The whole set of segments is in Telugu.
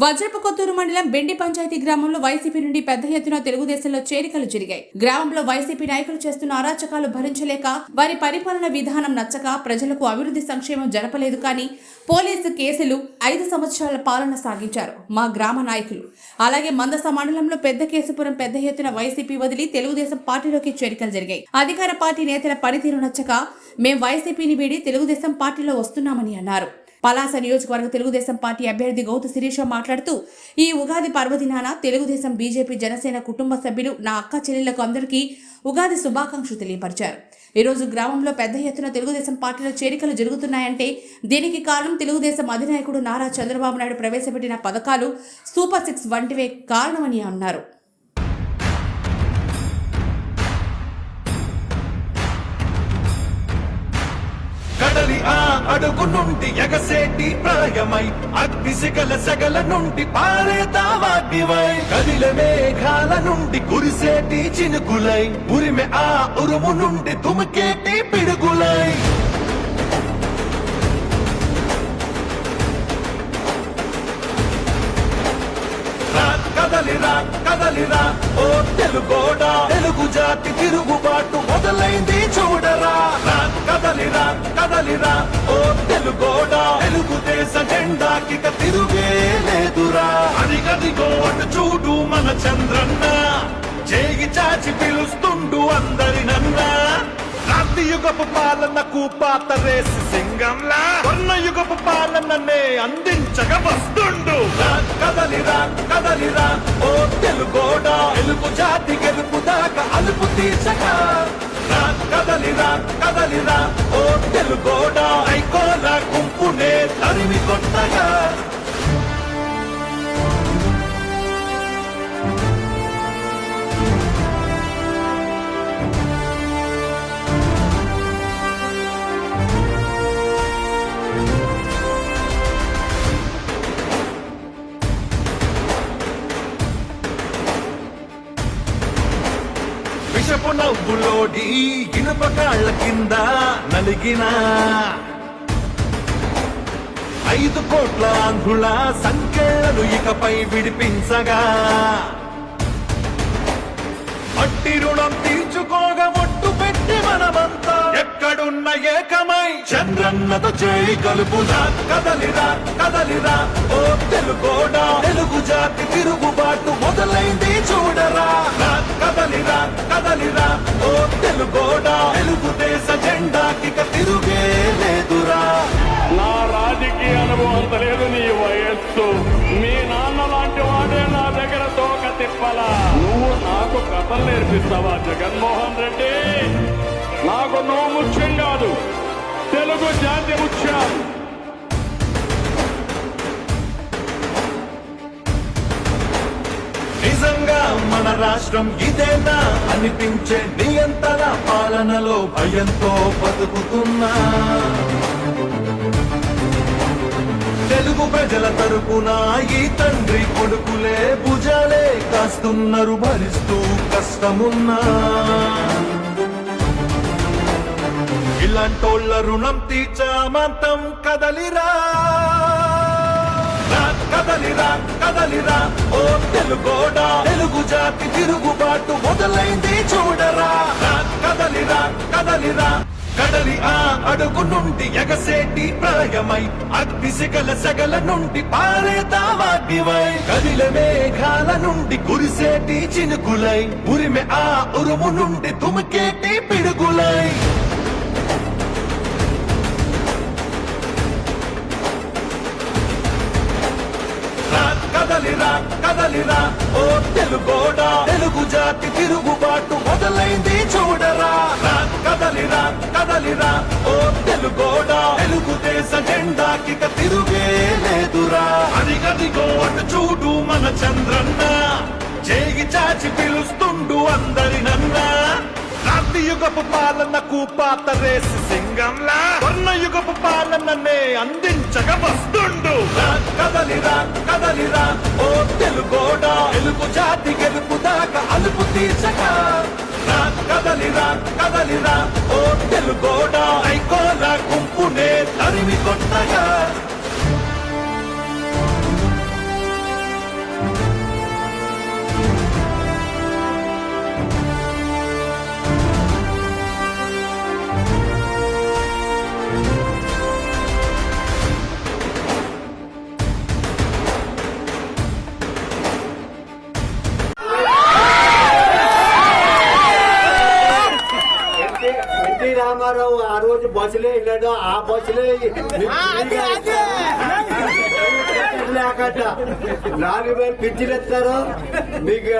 వజ్రపు కొత్తూరు మండలం బెండి పంచాయతీ గ్రామంలో వైసీపీ నుండి పెద్ద ఎత్తున తెలుగుదేశంలో చేరికలు జరిగాయి. గ్రామంలో వైసీపీ నాయకులు చేస్తున్న అరాచకాలు భరించలేక వారి పరిపాలన విధానం నచ్చక ప్రజలకు అభివృద్ధి సంక్షేమం జరపలేదు కానీ పోలీసు కేసులు ఐదు సంవత్సరాల పాలన సాగించారు మా గ్రామ నాయకులు. అలాగే మందస మండలంలో పెద్ద కేసుపురం పెద్ద ఎత్తున వైసీపీ వదిలి తెలుగుదేశం పార్టీలోకి చేరికలు జరిగాయి. అధికార పార్టీ నేతల పనితీరు నచ్చక మేం వైసీపీని వీడి తెలుగుదేశం పార్టీలో వస్తున్నామని అన్నారు. పలాస నియోజకవర్గ తెలుగుదేశం పార్టీ అభ్యర్థి గౌతు శిరీష మాట్లాడుతూ ఈ ఉగాది పర్వదినాన తెలుగుదేశం బీజేపీ జనసేన కుటుంబ సభ్యులు నా అక్క చెల్లెళ్ళకు అందరికీ ఉగాది శుభాకాంక్షలు తెలియపరిచారు. ఈరోజు గ్రామంలో పెద్ద ఎత్తున తెలుగుదేశం పార్టీలో చేరికలు జరుగుతున్నాయంటే దీనికి కారణం తెలుగుదేశం అధినాయకుడు నారా చంద్రబాబు నాయుడు ప్రవేశపెట్టిన పథకాలు సూపర్ సిక్స్ వంటివే కారణమని అన్నారు. కడలి ఆ అడుగు నుండి ఎగసేటి ప్రాయమై అగ్ని శిఖల సెగల నుండి పారే తావాటివై కదిల మేఘాల నుండి కురిసేటి చినుకులై ఉరిమె ఆ ఉరుము నుండి తుమికేటి పిడుగులై. కదలిరా కదలిరా. ఓ తెలుగోడా తెలుగు జాతి తిరుగుబాటు మొదలైంది చూడరా. కదలిరా కదలిరా. ఓ తెలుగోడా తెలుగుదేశ జెండాకి తిరుగే లేదురా. అదిగదిగో అటు చూడు మన చంద్రన్న. చేయి చాచి పిలుస్తుండు అందరినన్నా. క్రాంతి యుగపు పాలనకు పాత సింగంలా. వర్ణ యుగపు పాలననే అందించగ వస్తుండు. కదలిరా కదలిరా ఓ తెలుగోడ తెలుగు జాతి గెలుపు దాకా అలుపు తీర్చగా కదలిరా కదలిరా ఓ తెలుగోడ ఐకోల గుంపునే తరిమి కొట్టగా. ఈ ఇనుప కాళ్ళ కింద నలిగిన ఐదు కోట్ల ఆంధ్రుల సంఖ్యలు ఇకపై విడిపించగా అట్టి రుణం తీర్చుకోగా ఒట్టు పెట్టి మనమంతా ఎక్కడున్న ఏకమై చంద్రన్నత చేయి కలుపుదా కదలిరా కదలిరా ఓ తెలుగోడా తెలుగు జాతి తిరుగుబాటు మొదలైంది చూడరా. తెలుగోడా తెలుగుదేశ జెండాకి తిరుగే లేదురా. నా రాజకీయ అనుభవం అంత లేదు నీ వయస్సు. మీ నాన్న లాంటి వాడే నా దగ్గర తోక తిప్పల. నువ్వు నాకు కథలు నేర్పిస్తావా జగన్మోహన్ రెడ్డి? నాకు నువ్వు ముఖ్యం కాదు. తెలుగు జాతి ముఖ్యం నిజంగా మన రాష్ట్రం ఇదేనా? అనిపించే నియంత్రణ పాలనలో భయంతో బతుకుతున్నా తెలుగు ప్రజల తరపున ఈ తండ్రి కొడుకులే భుజాలే కాస్తున్నారు భరిస్తూ కష్టమున్నా. ఇలాంటోళ్ళ రుణం తీర్చామంతం కదలిరా. కదలిరా కదలిరా ఓ తెలుగోడా తెలుగు జాతి తిరుగుబాటు మొదలైంది చూడరా. కదలిరా కదలిరా. కడలి ఆ అడుగు నుండి ఎగసేటి ప్రళయమై అగ్ని శిఖల సగల నుండి పారేతావాగ్నివై కదిల మేఘాల నుండి కురిసేటి చినుకులై ఉరిమె ఆ ఉరుము నుండి తుమికేటి పిడుగులై. కదలిరా కదలిరా ఓ తెలుగోడా తెలుగు జాతి తిరుగుబాటు మొదలైంది చూడరా. కదలిరా కదలిరా ఓ తెలుగోడా తెలుగుదేశ జెండాకి తిరుగే లేదురా. అదిగదిగో అటు చూడు మన చంద్రన్న. చేయి చాచి పిలుస్తుండు అందరినన్నా. కలియుగపు పాలనకు పాత రేసి సింగంలా. వర్ణ యుగపు పాలననే అందించగ వస్తుండు. కదలిరా కదలిరా ఓ తెలుగోడా తెలుగు జాతి గెలుపు దాకా అలుపు తీసక కదలిరా కదలిరా ఓ తెలుగోడా ఐకోలా గుంపునే తరిమి కొట్టగా. రామారావు ఆ రోజు బస్సులే వెళ్ళాడు ఆ బస్సులే లేకట. నాలుగు వేలు పింఛన్ ఇస్తారు మీకు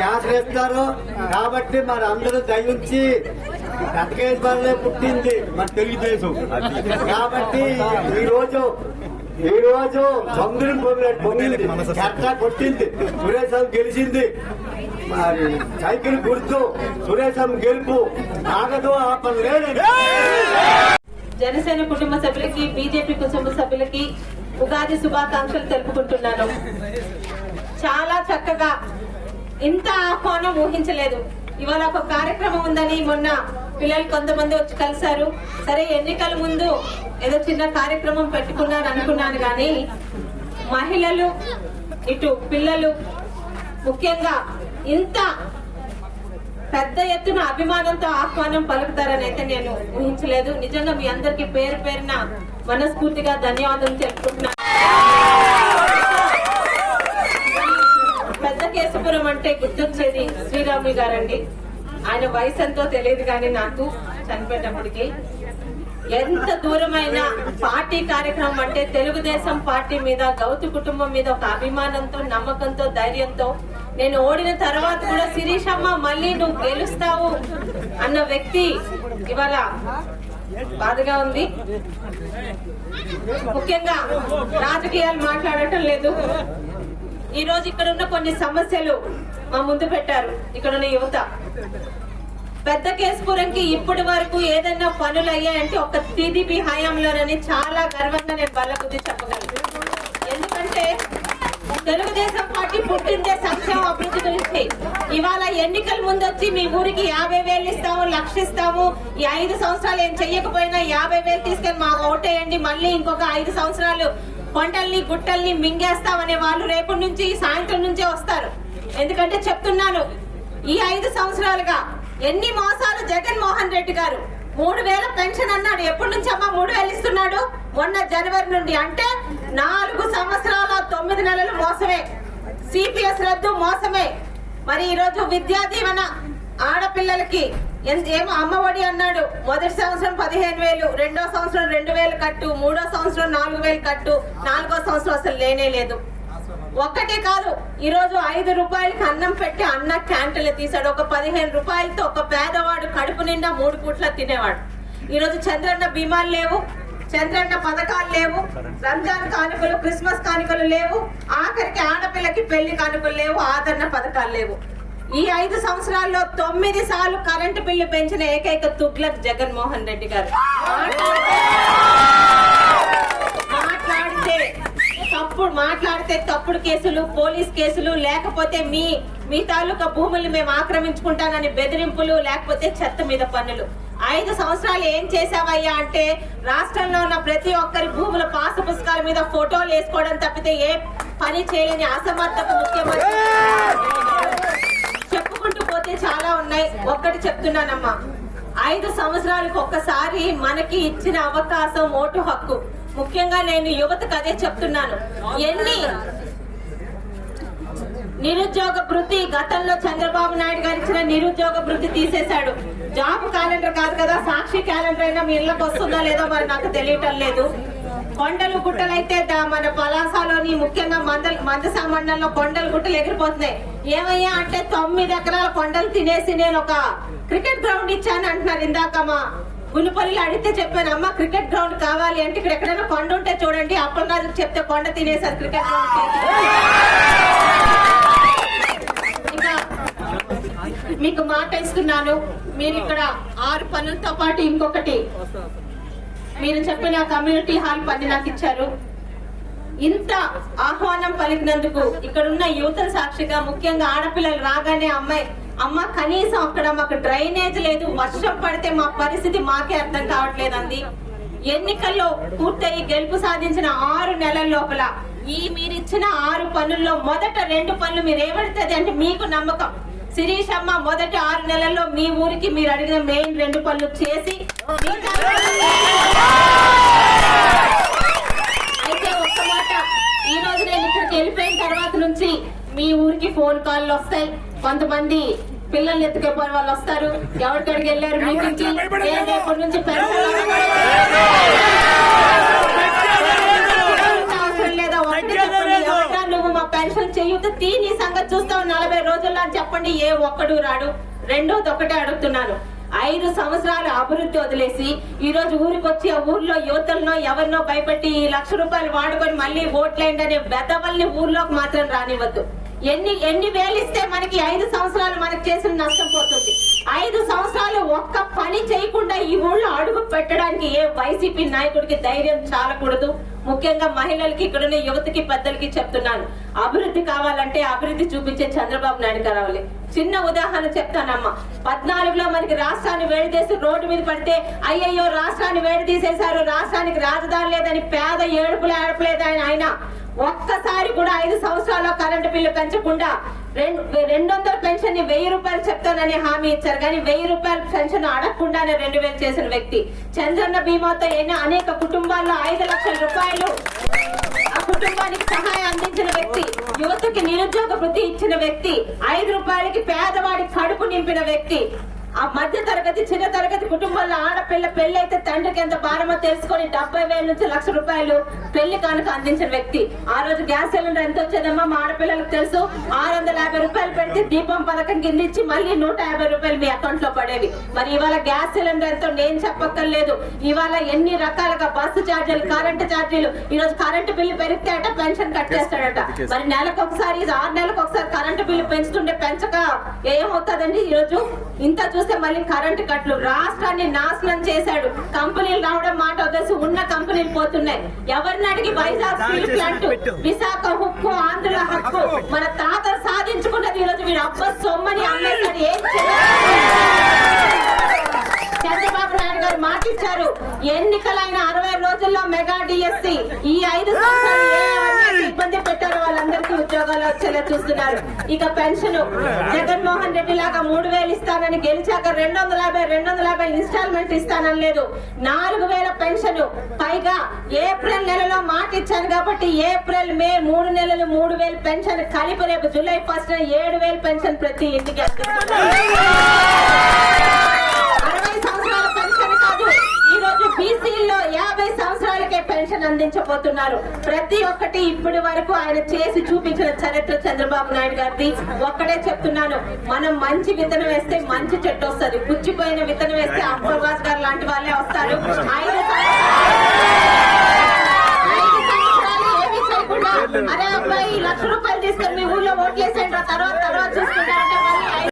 గ్యాస్ ఇస్తారు కాబట్టి మరి అందరూ దయించి కట్టకేసి వల్లే పుట్టింది మన తెలుగుదేశం. కాబట్టి ఈ రోజు ఈ రోజు సముద్రం పొంగినట్టు పొంగింది చట్ట కొట్టింది. సురేశం గెలిచింది. మరి సైకిల్ గుర్తు సురేశం గెలుపు ఆగదు జనసేన కుటుంబ సభ్యులకి బీజేపీ కుటుంబ సభ్యులకి ఉగాది శుభాకాంక్షలు తెలుపుకుంటున్నాను. చాలా చక్కగా ఇంత ఆహ్వానం ఊహించలేదు. ఇవాళ ఒక కార్యక్రమం ఉందని మొన్న పిల్లలు కొంతమంది వచ్చి కలిశారు. సరే ఎన్నికల ముందు ఏదో చిన్న కార్యక్రమం పెట్టుకున్నారు అనుకున్నాను కానీ మహిళలు ఇటు పిల్లలు ముఖ్యంగా ఇంత పెద్ద ఎత్తున అభిమానంతో ఆహ్వానం పలుకుతారని అయితే నేను ఊహించలేదు. నిజంగా మీ అందరికి పేరు పేరున మనస్ఫూర్తిగా ధన్యవాదాలు చెప్పుకుంటున్నాను పెద్ద కేశపురం అంటే గుర్తొచ్చేది శ్రీరాములు గారండి. ఆయన వయసు ఎంతో తెలియదు కానీ నాకు చనిపోయేటప్పటికి ఎంత దూరమైన పార్టీ కార్యక్రమం అంటే తెలుగుదేశం పార్టీ మీద గౌతు కుటుంబం మీద ఒక అభిమానంతో నమ్మకంతో ధైర్యంతో నేను ఓడిన తర్వాత కూడా శిరీషమ్మ మళ్ళీ నువ్వు గెలుస్తావు అన్న వ్యక్తి ఇవాళ బాధగా ఉంది. ముఖ్యంగా రాజకీయాలు మాట్లాడటం లేదు. ఈ రోజు ఇక్కడ ఉన్న కొన్ని సమస్యలు మా ముందు పెట్టారు ఇక్కడ ఉన్న యువత. పెద్ద కేసుపురంకి ఇప్పటి వరకు ఏదైనా పనులు అయ్యాయంటే ఒక టీడీపీ హయాంలోనని చాలా గర్వంగా నేను బల్ల బుద్ధి చెప్పగలను. ఎందుకంటే తెలుగుదేశం పార్టీ పుట్టిందే సంక్షేమ అభివృద్ధి గురించి. ఇవాళ ఎన్నికల ముందు వచ్చి మీ ఊరికి యాభై వేలు ఇస్తాము లక్ష ఇస్తాము. ఈ ఐదు సంవత్సరాలు ఏం చెయ్యకపోయినా యాభై వేలు తీసుకొని మాకు ఓటేయండి. మళ్ళీ ఇంకొక ఐదు సంవత్సరాలు కొండల్ని గుట్టల్ని మింగేస్తామనే వాళ్ళు రేపటి నుంచి సాయంత్రం నుంచే వస్తారు. ఎందుకంటే చెప్తున్నాను ఈ ఐదు సంవత్సరాలుగా ఎన్ని మోసాలు జగన్మోహన్ రెడ్డి గారు. మూడు వేల పెన్షన్ అన్నాడు. ఎప్పటి నుంచి అమ్మా మూడు వేలు ఇస్తున్నాడు? మొన్న జనవరి నుండి అంటే నాలుగు సంవత్సరాల తొమ్మిది నెలలు మోసమే. సిపిఎస్ రద్దు మోసమే. మరి ఈరోజు విద్యా దీవెన ఆడపిల్లలకి ఏమో అమ్మఒడి అన్నాడు. మొదటి సంవత్సరం పదిహేను వేలు రెండో సంవత్సరం రెండు వేలు కట్టు మూడో సంవత్సరం నాలుగు వేలు కట్టు నాలుగో సంవత్సరం అసలు లేనే లేదు. ఒక్కటే కాదు ఈరోజు ఐదు రూపాయలకి అన్నం పెట్టి అన్న క్యాంటీన్లు తీశాడు. ఒక పదిహేను రూపాయలతో ఒక పేదవాడు కడుపు నిండా మూడు పూట్ల తినేవాడు. ఈరోజు చంద్రన్న బీమాలు లేవు. చంద్రన్న పథకాలు లేవు. రంజాన్ కానుకలు క్రిస్మస్ కానుకలు లేవు. ఆఖరికి ఆడపిల్లకి పెళ్ళి కానుకలు లేవు ఆదరణ పథకాలు లేవు. ఈ ఐదు సంవత్సరాల్లో తొమ్మిది సార్లు కరెంటు బిల్లు పెంచిన ఏకైక తుగ్లక్ జగన్మోహన్ రెడ్డి గారు. మాట్లాడితే తప్పుడు మాట్లాడితే తప్పుడు కేసులు పోలీస్ కేసులు లేకపోతే మీ మీ తాలూకా భూములు మేము ఆక్రమించుకుంటానని బెదిరింపులు లేకపోతే చెత్త మీద పన్నులు. ఐదు సంవత్సరాలు ఏం చేసావయ్యా అంటే రాష్ట్రంలో ఉన్న ప్రతి ఒక్కరి భూముల పాస పుస్తకాల మీద ఫోటోలు వేసుకోవడం తప్పితే ఏ పని చేయలేని అసమర్థత ముఖ్యమంత్రి. చెప్పుకుంటూ పోతే చాలా ఉన్నాయి. ఒక్కటి చెప్తున్నానమ్మా. ఐదు సంవత్సరాలకు ఒక్కసారి మనకి ఇచ్చిన అవకాశం ఓటు హక్కు. ముఖ్యంగా నేను యువతకు అదే చెప్తున్నాను. ఎన్ని నిరుద్యోగ భృతి గతంలో చంద్రబాబు నాయుడు గారు ఇచ్చిన నిరుద్యోగ భృతి తీసేశాడు. జాబ్ క్యాలెండర్ కాదు కదా సాక్షి క్యాలెండర్ అయినా మీ ఇళ్ళకి వస్తుందా లేదో మరి నాకు తెలియటం లేదు. కొండలు గుట్టలైతే మన పలాసలోని ముఖ్యంగా మందల మందసా మండలంలో కొండలు గుట్టలు ఎగిరిపోతున్నాయి. ఏమయ్యా అంటే తొమ్మిది ఎకరాల కొండలు తినేసి నేను ఒక క్రికెట్ గ్రౌండ్ ఇచ్చాను అంటున్నారు ఇందాక మా గునుపల్లిలో అడిగితే చెప్పాను అమ్మ క్రికెట్ గ్రౌండ్ కావాలి అంటే ఇక్కడ ఎక్కడైనా కొండ ఉంటే చూడండి అప్పలరాజు చెప్తే కొండ తినేసారు క్రికెట్ గ్రౌండ్ మీకు మాట ఇస్తున్నాను. మీరు ఇక్కడ ఆరు పనులతో పాటు ఇంకొకటి. మీరు చెప్పిన కమ్యూనిటీ హాల్ పని నాకు ఇచ్చారు. ఇంత ఆహ్వానం పలికినందుకు ఇక్కడ ఉన్న యువత సాక్షిగా ముఖ్యంగా ఆడపిల్లలు రాగానే అమ్మాయి అమ్మ కనీసం అక్కడ మాకు డ్రైనేజ్ లేదు వర్షం పడితే మా పరిస్థితి మాకే అర్థం కావట్లేదు అంది ఎన్నికల్లో పూర్తయి గెలుపు సాధించిన ఆరు నెలల లోపల ఈ మీరిచ్చిన ఆరు పనుల్లో మొదట రెండు పనులు మీరు ఏమడుతుంది అంటే మీకు నమ్మకం. శిరీష్ అమ్మ మొదటి ఆరు నెలల్లో మీ ఊరికి మీరు అడిగిన మెయిన్ రెండు పనులు చేసి అయితే ఒక్క మాట. ఈ రోజు నేను ఇక్కడికి వెళ్ళిపోయిన తర్వాత నుంచి మీ ఊరికి ఫోన్ కాల్లు వస్తాయి. కొంతమంది పిల్లల్ని ఎత్తుకెళ్ళిపోయిన వాళ్ళు వస్తారు. ఎవరికడికి వెళ్ళారు ఏ రేపటి నుంచి పెన్షన్ అవసరం లేదా ఒకటి చెప్పండి ఎవరినా నువ్వు మా పెన్షన్ చేయొద్దు తీ నీ సంగతి చూస్తావు నలభై రోజుల్లో అని చెప్పండి. ఏ ఒక్కడు రాడు. రెండోది ఒకటే అడుగుతున్నాను. ఐదు సంవత్సరాలు అభివృద్ధి వదిలేసి ఈ రోజు ఊరికి వచ్చి ఆ ఊర్లో యువతలను ఎవరినో భయపెట్టి ఈ లక్ష రూపాయలు వాడుకొని మళ్ళీ ఓట్లేండి అనే వెదవల్ని ఊర్లోకి మాత్రం రానివ్వద్దు. ఎన్ని ఎన్ని వేలు ఇస్తే మనకి ఐదు సంవత్సరాలు మనకి చేసిన నష్టం పోతుంది. ఐదు సంవత్సరాలు ఒక్క పని చేయకుండా ఈ ఊళ్ళో అడుగు పెట్టడానికి ఏ వైసీపీ నాయకుడికి ధైర్యం చాలకూడదు? ముఖ్యంగా మహిళలకి ఇక్కడున్న యువతకి పెద్దలకి చెప్తున్నాను. అభివృద్ధి కావాలంటే అభివృద్ధి చూపించే చంద్రబాబు నాయుడు కావాలి చిన్న ఉదాహరణ చెప్తానమ్మా. పద్నాలుగులో మనకి రాష్ట్రాన్ని వేడిదేసి రోడ్డు మీద పడితే అయ్యయ్యో రాష్ట్రాన్ని వేడి తీసేశారు రాష్ట్రానికి రాజధాని లేదని పేద ఏడుపులు ఏడపలేదని ఆయన. ఒక్కసారి కూడా ఐదు సంవత్సరాల్లో కరెంటు బిల్లు పెంచకుండా రెండు రెండు వందల పెన్షన్ని వెయ్యి రూపాయలు చెప్తానని హామీ ఇచ్చారు. కానీ వెయ్యి రూపాయల పెన్షన్ అడగకుండానే రెండు వేలు చేసిన వ్యక్తి. చంద్రన్న బీమాతో అయిన అనేక కుటుంబాల్లో ఐదు లక్షల రూపాయలు ఆ కుటుంబానికి సహాయం అందించిన వ్యక్తి యువతకి నిరుద్యోగ వృద్ధి ఇచ్చిన వ్యక్తి ఐదు రూపాయలకి పేదవాడి కడుపు నింపిన వ్యక్తి ఆ మధ్య తరగతి చిన్న తరగతి కుటుంబాల్లో ఆడపిల్ల పెళ్ళి అయితే తండ్రికి ఎంత భారమో తెలుసుకొని డెబ్బై వేల నుంచి లక్ష రూపాయలు పెళ్ళి కానుక అందించిన వ్యక్తి. ఆ రోజు గ్యాస్ సిలిండర్ ఎంత వచ్చేదమ్మా? మా ఆడపిల్లలకు తెలుసు. ఆరు వందల యాభై రూపాయలు పెడితే దీపం పథకం కింద ఇచ్చి మళ్ళీ నూట యాభై రూపాయలు మీ అకౌంట్లో పడేవి. మరి ఇవాళ గ్యాస్ సిలిండర్ ఎంతో నేను చెప్పక్కర్లేదు. ఇవాళ ఎన్ని రకాలుగా బస్సు ఛార్జీలు కరెంటు ఛార్జీలు ఈ రోజు కరెంటు బిల్లు పెరిగితే అట పెన్షన్ కట్ చేస్తాడట మరి నెలకు ఒకసారి ఆరు నెలలకు ఒకసారి కరెంటు బిల్లు పెంచుతుంటే పెంచక ఏమవుతుందండి ఈ రోజు? ఇంత చూస్తే మళ్ళీ కరెంటు కట్లు. రాష్ట్రాన్ని నాశనం చేశాడు. కంపెనీలు రావడం మాట వదిలేసి ఉన్న కంపెనీలు పోతున్నాయి. ఎవరిని అడిగి వైజాగ్ స్టీల్ ప్లాంట్ విశాఖ హుక్కు ఆంధ్ర హక్కు మన తాత సాధించుకున్నది ఈ రోజు వీడు అబ్బ సొమ్మని అమ్మేశాడు ఏం చంద్రబాబు నాయుడు గారు మాటిచ్చారు. ఎన్నికలైన అరవై రోజుల్లో మెగా డిఎస్సి ఈ ఐదు సంవత్సరాలు ఇబ్బంది పెట్టారు వాళ్ళందరికీ ఉద్యోగాలు వచ్చేలా చూస్తున్నారు. ఇక పెన్షన్ జగన్మోహన్ రెడ్డి లాగా మూడు వేలు ఇస్తానని గెలిచాక రెండు వందల యాభై రెండు వందల యాభై ఇన్స్టాల్మెంట్ ఇస్తానని లేదు. నాలుగు వేల పెన్షన్ పైగా ఏప్రిల్ నెలలో మాట ఇచ్చాను కాబట్టి ఏప్రిల్ మే మూడు నెలలు మూడు వేలు పెన్షన్ కలిపి రేపు జూలై ఫస్ట్ ఏడు వేలు పెన్షన్ ప్రతి ఇంటికి అరవై సంవత్సరాల పెన్షన్ కాదు ఈ రోజు బీసీలో యాభై సంవత్సరాలకే పెన్షన్ అందించబోతున్నారు. ప్రతి ఒక్కటి ఇప్పటి వరకు ఆయన చేసి చూపించిన చరిత్ర చంద్రబాబు నాయుడు గారిది. ఒక్కడే చెప్తున్నాను మనం మంచి విత్తనం వేస్తే మంచి చెట్టు వస్తుంది. పుచ్చిపోయిన విత్తనం వేస్తే అప్పర్వాస్ గారు లాంటి వాళ్ళే వస్తారు. అరే అబ్బాయి లక్ష రూపాయలు తీసుకొని మీ ఊర్లో ఓట్లేసేయండి తర్వాత తర్వాత చూసుకుంటారంటే మళ్ళీ